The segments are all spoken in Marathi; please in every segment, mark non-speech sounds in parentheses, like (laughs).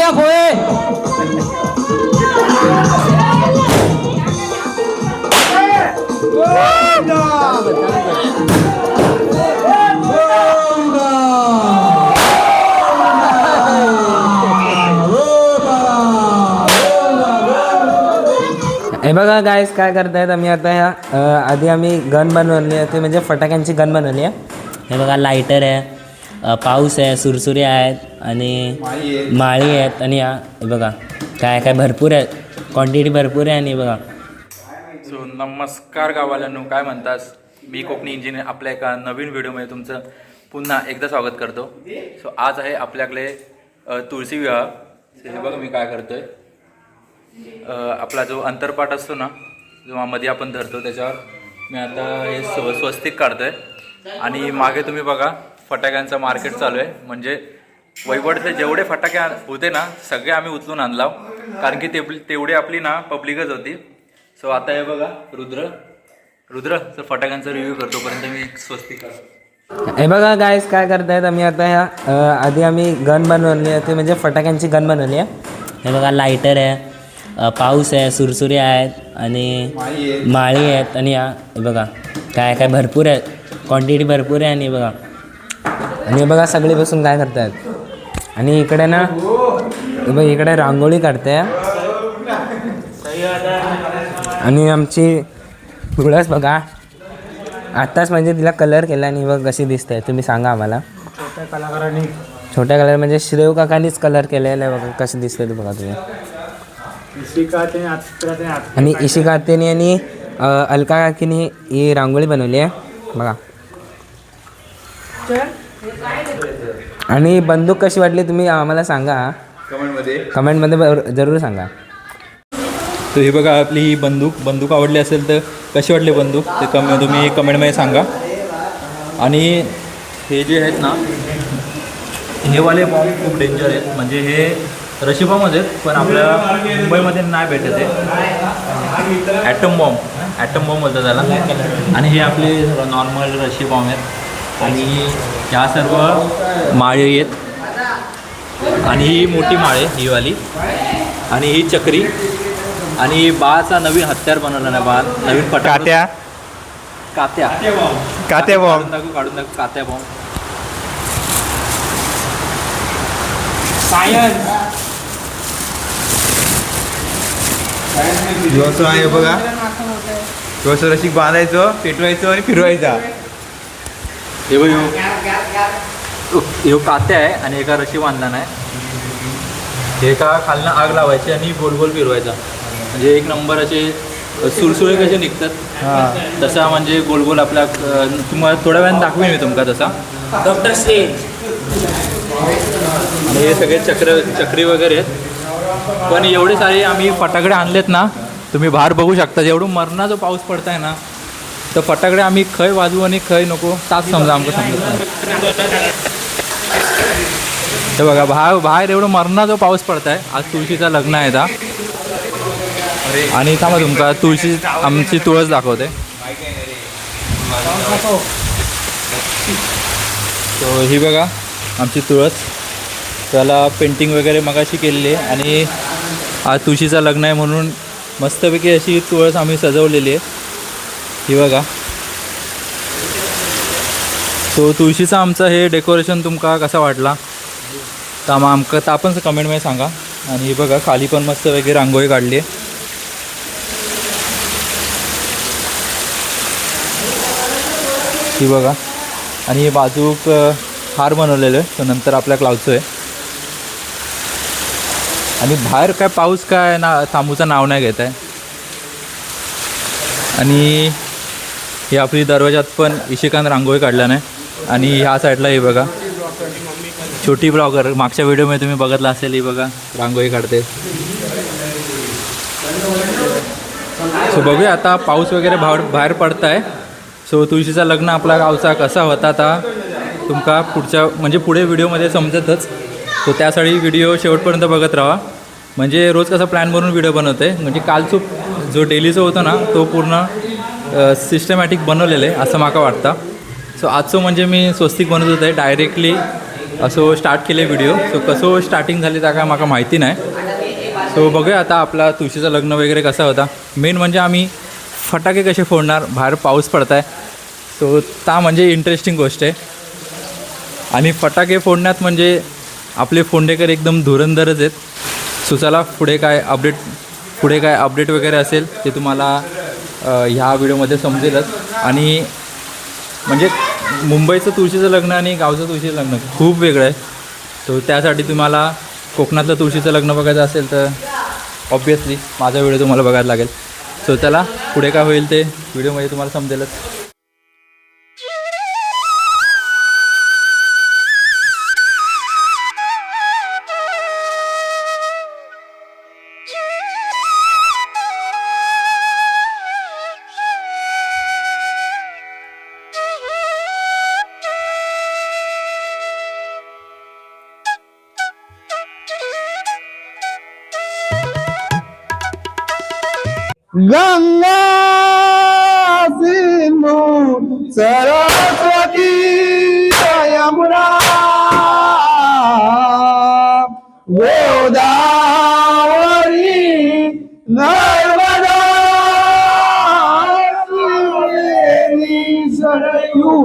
घ्या पोहे हे बघा गायस काय करतायत? आम्ही आता ह्या आधी आम्ही गन बनवली आहे ते म्हणजे फटाक्यांची गन बनवली आहे. हे बघा लायटर आहे. पाऊस आहे सुरसुरी आहेत आणि माळी आहेत आणि हा बघा काय काय भरपूर आहेत. क्वांटिटी भरपूर आहे आणि बघा. सो नमस्कार गावाल्यांनो काय म्हणतास? मी कोकणी इंजिनियर आपल्या एका नवीन व्हिडिओमध्ये तुमचं पुन्हा एकदा स्वागत करतो. सो आज आहे आपल्याकडे तुळशी विवाह. हे बघा मी काय करतोय. आहे आपला जो अंतरपाठ असतो ना जेव्हा मध्ये आपण धरतो त्याच्यावर मी आता हे स्व स्वस्तिक काढतोय. आणि मागे तुम्ही बघा फटाक्यांचं मार्केट चालू आहे. म्हणजे वैवडचे जेवढे फटाके होते ना सगळे आम्ही उचलून आणलाव कारण की ते तेवढी आपली ना पब्लिकच होती. सो आता हे बघा रुद्र. रुद्र तर फटाक्यांचा रिव्ह्यू करतोपर्यंत मी स्वस्ती हे बघा गायस काय करतायत? आम्ही आता ह्या आधी आम्ही गन बनवली आहे. ते म्हणजे फटाक्यांची गन बनवली आहे. हे बघा लायटर आहे. पाऊस आहे सुरसुरी आहेत आणि माळी आहेत. आणि या हे बघा काय काय भरपूर आहेत क्वांटिटी भरपूर आहे आणि हे बघा. आणि बघा सगळे बसून काय करतायत. आणि इकडे ना बघ इकडे रांगोळी काढते आणि आमची तुळस बघा. आत्ताच म्हणजे तिला कलर केला आणि बघ कशी दिसते तुम्ही सांगा आम्हाला. छोट्या कलाकारांनी छोट्या कलर म्हणजे श्रेव काकानीच कलर केलेला आहे बघा कशी दिसते ते बघा तुम्ही. आणि इशिका आत्यानी आणि अलका काकीने ही रांगोळी बनवली आहे. बघा. आणि बंदूक कशी वाटली तुम्ही आम्हाला सांगा. कमेंटमध्ये. कमेंटमध्ये जरूर सांगा. तर हे बघा आपली ही बंदूक बंदूक आवडली असेल तर कशी वाटली बंदूक? ते कम तुम्ही कमेंटमध्ये सांगा. आणि हे जे आहेत ना हे वाले बॉम्ब खूप डेंजर आहेत. म्हणजे हे रशी बॉम्बच आहेत पण आपल्या मुंबईमध्ये नाही भेटत आहे ॲटम बॉम्ब ॲटम बॉम्ब बोलतात त्याला. आणि हे आपले नॉर्मल रशी बॉम्ब आहेत. आणि ह्या सर्व माळे आहेत. आणि ही मोठी माळे ही वाली. आणि ही चक्री. आणि बाळाचा नवीन हत्यार बनवला ना बाळ. नवीन पटाट्या कात्या. कात्या. बॉम्ब. काढून दाखवू काढून दाखवू कात्या बॉम्ब. दिवस आहे बघा. रशीक बांधायचं पेटवायचं आणि फिरवायचा. हे बघ ह्यो- ह्यो कात्या आहे आणि एका रशी बांधला नाही हे एका खालनं आग लावायची आणि गोल गोल फिरवायचा. म्हणजे एक नंबर असे सुरसुळे कसे निघतात. तसा म्हणजे गोल गोल आपल्या तुम्हाला थोड्या वेळाने दाखवेन मी तुमका तसा. डॉक्टर आणि हे सगळे चक्र चक्री वगैरे आहेत. पण एवढे सारे आम्ही फटाकडे आणलेत ना तुम्ही बाहेर बघू शकता. जेवढं मरणाचा पाऊस पडताय ना तर फटाकडे आम्ही खय वाजवू आणि खय नको तास समजा आमचं समजत तर बघा बाहेर बाहेर एवढं मरणा जो पाऊस पडत आहे आज तुळशीचा लग्न आहे आता आणि थांबा तुमका तुळशी आमची तुळस दाखवते. तो ही बघा आमची तुळस. त्याला पेंटिंग वगैरे मगाशी केलेली आहे. आणि आज तुळशीचं लग्न आहे म्हणून मस्तपैकी अशी तुळस आम्ही सजवलेली आहे. ही बघा. तो तुळशीचं आमचं हे डेकोरेशन तुमका कसा वाटला? तर मग आमक आपण कमेंटमध्ये सांगा. आणि हे बघा खाली पण मस्त वगैरे रांगोळी काढली आहे. ही बघा. आणि हे बाजूक हार बनवलेलं आहे. तो नंतर आपल्याक लावतो आहे. आणि बाहेर काय पाऊस काय ना थांबूचं नाव नाही घेत आहे आणि हे आपली दरवाजात पण इशिकांत रांगोळी काढला नाही आणि ह्या साईडला हे बघा. छोटी ब्लॉगर. मागच्या व्हिडिओमध्ये तुम्ही बघितला असेल ही बघा. रांगोळी काढते. सो बघूया आता पाऊस वगैरे भाव बाहेर पडत आहे सो तुळशीचा लग्न आपला गावचा कसा होता आता? तुमका पुढच्या म्हणजे पुढे व्हिडिओमध्ये समजतच. सो त्यासाठी व्हिडिओ शेवटपर्यंत बघत राहा. म्हणजे रोज कसा प्लॅन बनवून व्हिडिओ बनवते म्हणजे कालचो जो डेलीचं होतं ना तो पूर्ण सिस्टमॅटिक बनवलेलं आहे असं माका वाटतं. सो आजचं म्हणजे मी स्वस्तिक बनवत होते डायरेक्टली असो स्टार्ट केले व्हिडिओ सो कसं स्टार्टिंग झाली त्या काय मला माहिती नाही. सो बघूया आता आपला तुळशीचं लग्न वगैरे कसा होता. मेन म्हणजे आम्ही फटाके कसे फोडणार बाहेर पाऊस पडत आहे सो ता म्हणजे इंटरेस्टिंग गोष्ट आहे. आणि फटाके फोडण्यात म्हणजे आपले फोंडेकर एकदम धुरंधरच आहेत. सो चला पुढे काय अपडेट पुढे काय अपडेट वगैरे असेल ते तुम्हाला ह्या व्हिडिओमध्ये समजेलच. आणि म्हणजे मुंबईचं तुळशीचं लग्न आणि गावचं तुळशीचं लग्न खूप वेगळं आहे. सो त्यासाठी तुम्हाला कोकणातलं तुळशीचं लग्न बघायचं असेल तर ऑब्वियसली माझा व्हिडिओ तुम्हाला बघायला लागेल. सो त्याला पुढे काय होईल ते व्हिडिओमध्ये तुम्हाला समजेलच.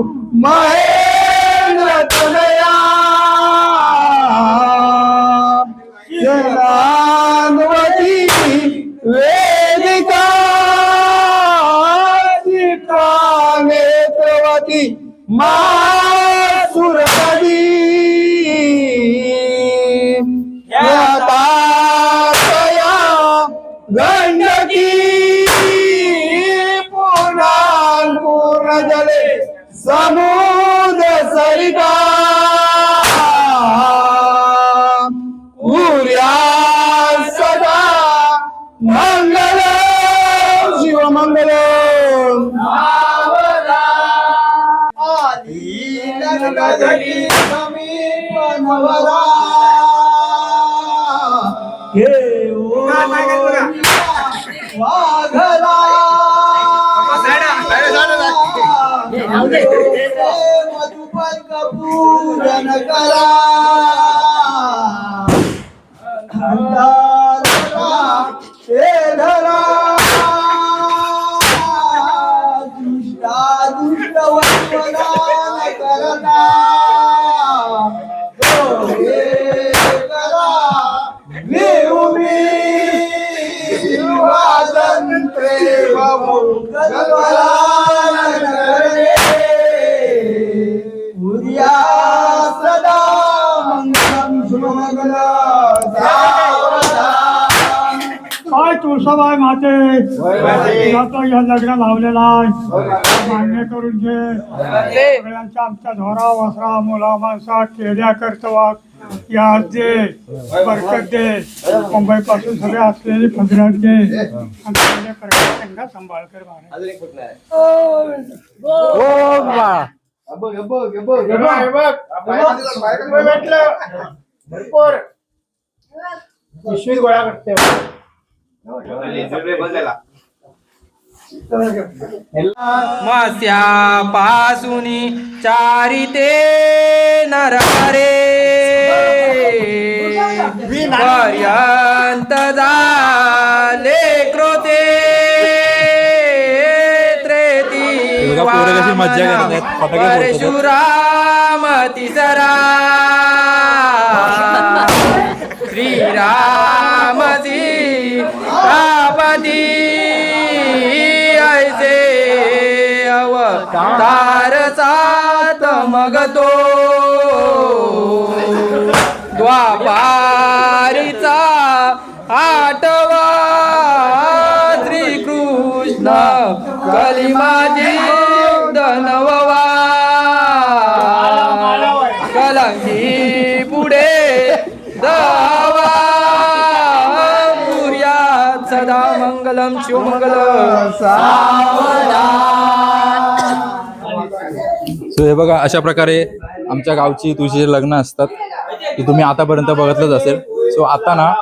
my मधुपर कपूरन करा हे धरा दुष्टा दुष्ट तुळसाबाई माते आता या लग्न लावलेला आहे. मान्य करून घे. सगळ्यांच्या आमच्या धोरा वसरा मुला माणसा केल्या कर्तवा या दे बरकत दे. मुंबई पासून सगळे असलेली फजरात दे. आणि त्यांना सांभाळ कर. पिशवीत गोळा करते. मस्या पासूनी चारिते नरकरे पर्यंत झाले क्रोते त्रेती. परशुराम तिसरा अवतार सात मग तो द्वापारीचा आठवा श्रीकृष्ण. कलिमाजी धनवा कलंगी पुढे दवा पुर्यात सदा मंगलम शिवमंगल सा हे बघा अशा प्रकारे आमच्या गावची तुळशीचे लग्न असतात ते तुम्ही आतापर्यंत बघितलंच असेल. सो आता ना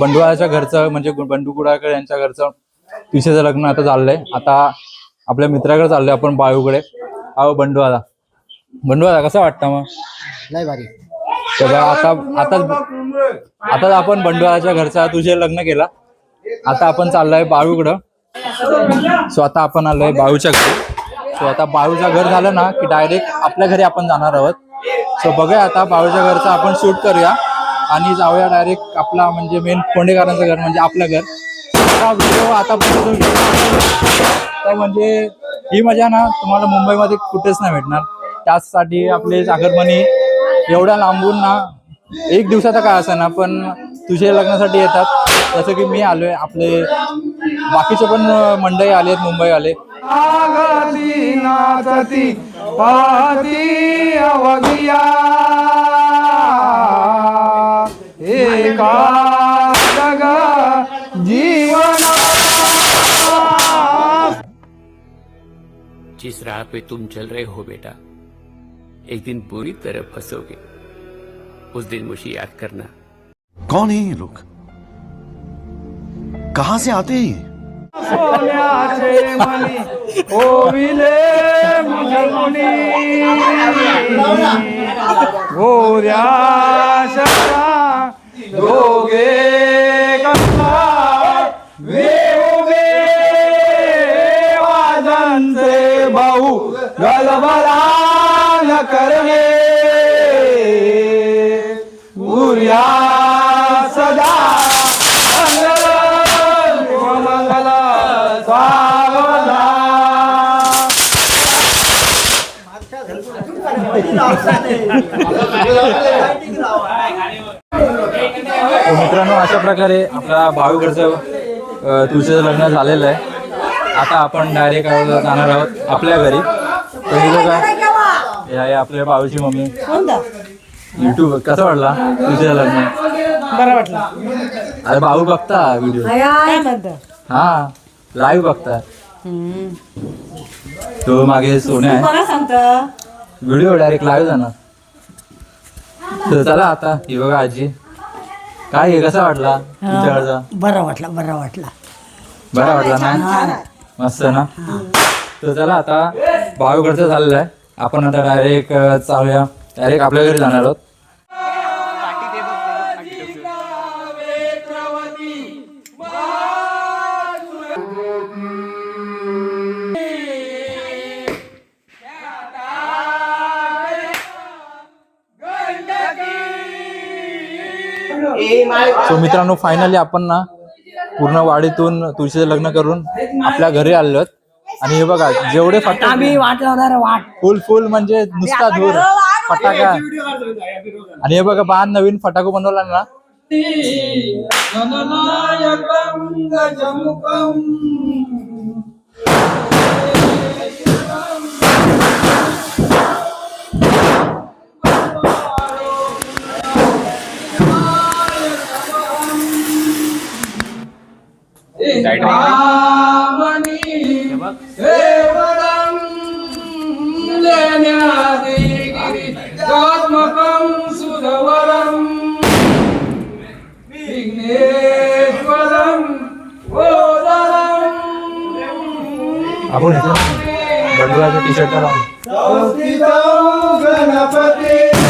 बंडुळाच्या घरचं म्हणजे बंडू कुडाळकर यांच्या घरचं तुळशीचं लग्न आता चाललंय. आता आपल्या मित्राकडे चाललंय आपण बाळूकडे. अहो बंडू आला बंडू दादा कसं वाटतं मग? लय भारी. आता आता आता आपण बंडवाच्या घरचा तुझे लग्न केला. आता आपण चाललोय बाळूकडं. सो आता आपण आलोय बाळूच्या घरी. सो आता बाळूचं घर झालं ना की डायरेक्ट आपल्या घरी आपण जाणार आहोत. सो बघूया आता बाळूच्या घरचं आपण शूट करूया. आणि जाऊया डायरेक्ट आपला म्हणजे मेन कोंडेकरांचं घर म्हणजे आपलं घर. हा व्हिडिओ आता तर म्हणजे ही मजा ना तुम्हाला मुंबईमध्ये कुठेच नाही भेटणार. त्याचसाठी आपले सागरमणी एवढ्या लांबून ना एक दिवसाचा काय असं ना पण तुझे लग्नासाठी येतात. जसं की मी आलोय आपले बाकीचे पण मंडळी आले आहेत मुंबई जीवना जिस राह पे तुम चल रहे हो बेटा एक दिन बुरी तरह फंसोगे। उस दिन मुझे याद करना। कौन है ये लोग? कहाँ से आते हैं ये? सोन्याचे मणी ओविले मुनी गोऱ्या शरा दोघे कसा वेगळे वाजंते भाऊ गलबला न करणे मित्रांनो अशा प्रकारे आपल्या भाऊकडचं तुळशीचं लग्न झालेलं आहे. आता आपण डायरेक्ट जाणार आहोत आपल्या घरी. तर हे बघा हे आहे आपल्या भाऊची मम्मी. युट्यूब कसं वाटला तुझं लग्न? बरं वाटलं. अरे भाऊ बघता व्हिडिओ काय म्हणतं? हा लाईव्ह बघता. तो मागे सोन्या आहे. मला सांगतं व्हिडिओ डायरेक्ट लाईव्ह जाणार. तर चला आता ही बघा आजी. काय आहे कसा वाटला? बरं वाटलं बरं वाटलं. बरा वाटला ना? मस्त ना? तर चला आता भाऊकडचं झालेलं आहे आपण आता डायरेक्ट चालूया. डायरेक्ट आपल्या घरी जाणार आहोत. सो मित्रांनो फायनली आपण ना पूर्ण वाडीतून तुळशीचं लग्न करून आपल्या घरी आहोत. आणि हे बघा जेवढे फटाके वाट लावणार वाट. फुल फुल म्हणजे नुसता धूर फटाका. आणि हे बघा बाण नवीन फटाको बनवला ना. गिरिजात्मकं सुधवरं विघ्नेश्वरं गोदरं आपण इथे बंडुळाचा टी शर्ट गणपती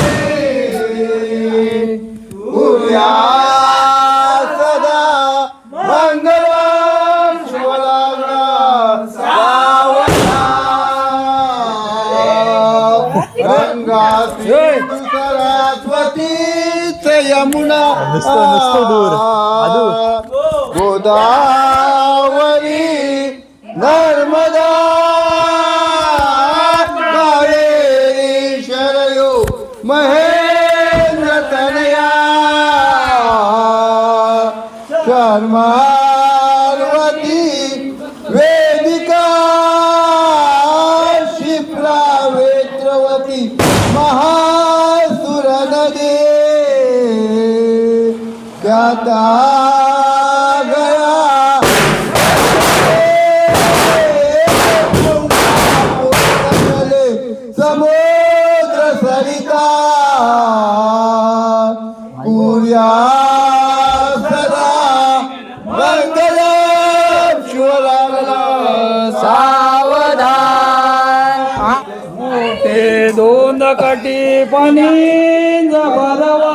यमुना नुसतं- नुसतं दूर. अदू. शिवलाला सावधान. मोठे दोन कटी पाणी जबरवा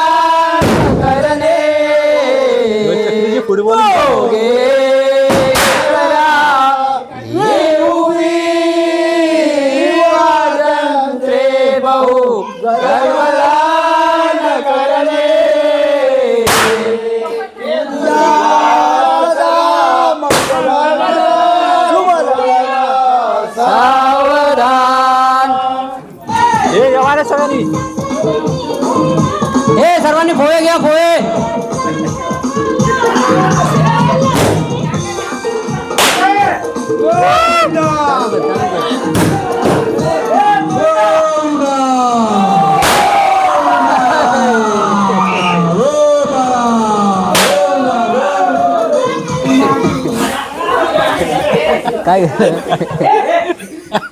काय?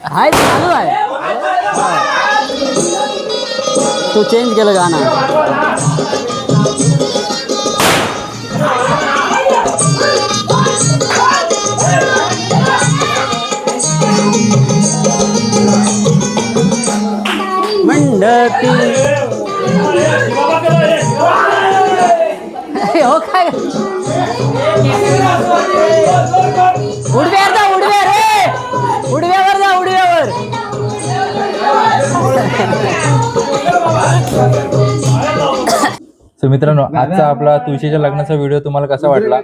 हाय चालू आहे. तू चेंज केलं गाणं. मंडपी. हो काय? उडव्यावर सो मित्रांनो आजचा आपला तुळशीच्या लग्नाचा व्हिडिओ तुम्हाला कसा वाटला?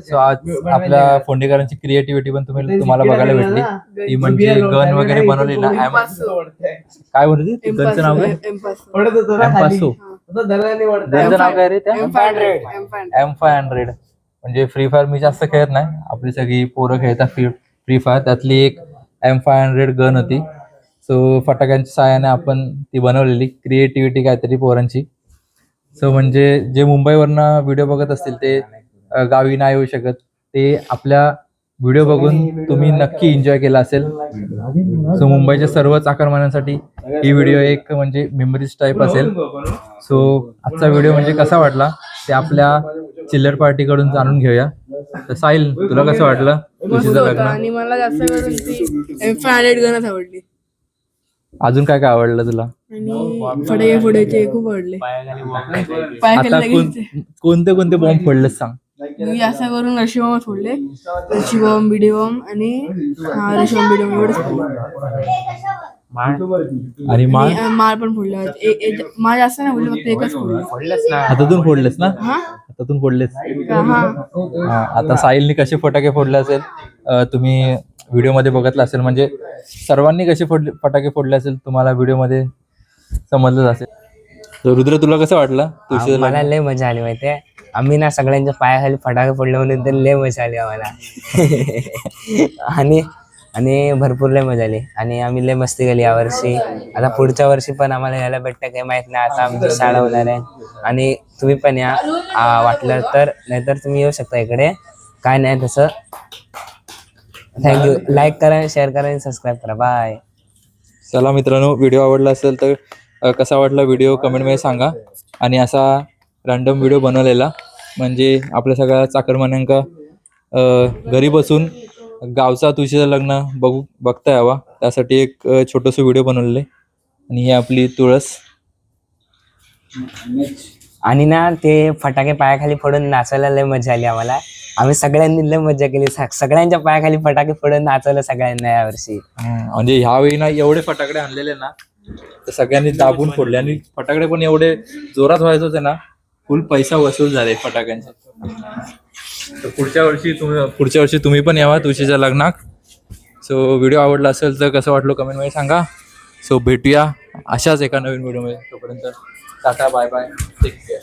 सो आज आपल्या फोंडेकरांची क्रिएटिव्हिटी पण तुम्ही तुम्हाला बघायला भेटली. ती म्हणजे गन वगैरे बनवली ना एम- काय बोलते? गनचं नाव काय? एम्पासो गनचं नाव काय रे त्या? एम फाय हंड्रेड म्हणजे फ्री फायर मी जास्त खेळत नाही. आपली सगळी पोरं खेळतात फ्री फ्री फायर त्यातली एक एम फाय हंड्रेड गन होती. सो फटाक्यांच्या सहाय्याने आपण ती बनवलेली क्रिएटिव्हिटी काहीतरी पोरांची. सो म्हणजे जे मुंबईवरनं व्हिडिओ बघत असतील ते गावी नाही येऊ शकत. ते आपल्या व्हिडिओ बघून तुम्ही नक्की एन्जॉय केला असेल. सो मुंबईच्या सर्वच आकारमानांसाठी ही व्हिडिओ एक म्हणजे मेमरीज टाईप असेल. सो आजचा व्हिडिओ म्हणजे कसा वाटला ते आपल्या चिल्लर पार्टीकडून जाणून घेऊया. तर साहिल तुला कसं वाटलं? तुझी लग्न आणि मला जास्त करून ती आवडली. अजून काय काय आवडलं तुला? आणि फटाके फोडायचे खूप आवडले. पाय आता खाली कोण कोणते कोणते बॉम्ब फोडलेस सांग. मी जास्त करून रशी बॉम्ब फोडले. रशी बॉम्ब बिडी बॉम्ब आणि हा रशी बॉम्ब बिडी बॉम्ब एवढेच फोडले. आणि माळ? आणि, अं, माळ पण फोडले. आहेत. ए- ए- माळ जास्त नाही फोडले फक्त एकच फोडले. हातातून फोडलेस ना? हा? हातातून फोडलेस. हा. हा, आता साहिलनी कसे फटाके फोडले असेल अ, तुम्ही व्हिडिओमध्ये बघितलं असेल म्हणजे सर्वांनी कसे फोडले फटाके फोडले असेल तुम्हाला व्हिडिओमध्ये समजलंच असेल. तर रुद्र तुला कसं वाटलं? तुळशीचं मला? लय मजा आली माहितीये. आम्ही ना सगळ्यांच्या पायाखाली फटाके फोडले म्हणून तर लय मजा आली आम्हाला. (laughs) आणि आणि भरपूर लय मजा आली. आणि आम्ही लय मस्ती केली यावर्षी आता पुढच्या वर्षी पण आम्हाला यायला भेटतं काही माहीत नाही. आता आमची शाळा होणार आहे. आणि तुम्ही पण या आ, वाटलं तर नाहीतर तुम्ही येऊ शकता इकडे. काय नाही तसं. थँक्यू लाईक करा शेअर करा आणि सबस्क्राईब करा. बाय चला मित्रांनो व्हिडिओ आवडला असेल तर अ, कसा वाटला व्हिडिओ कमेंटमध्ये सांगा. आणि असा रॅन्डम व्हिडिओ बनवलेला म्हणजे आपल्या सगळ्या चाकरमान्यांका अ, घरी बसून गावचा तुळशीचं लग्न बघू बघता यावा त्यासाठी एक अ, छोटंसं व्हिडिओ बनवलेलं आहे. आणि ही आपली तुळस. आणि ना ते फटाके पायाखाली फोडून नाचायला लय मजा आली आम्हाला. आम्ही सगळ्यांनी लय मजा केली. सगळ्यांच्या पायाखाली फटाके फोडून नाचवलं सगळ्यांना यावर्षी म्हणजे ह्यावेळी ना एवढे फटाकडे आणलेले ना तर सगळ्यांनी दाबून फोडले. आणि फटाकडे पण एवढे जोरात व्हायचे होते ना फुल पैसा वसूल झाले फटाक्यांचा. तर पुढच्या वर्षी तुम्ही पुढच्या वर्षी तुम्ही पण यावा तुळशीच्या लग्नात. सो व्हिडिओ आवडला असेल तर कसं वाटलं कमेंटमध्ये सांगा. सो भेटूया अशाच एका नवीन व्हिडिओमध्ये तोपर्यंत tata bye bye take care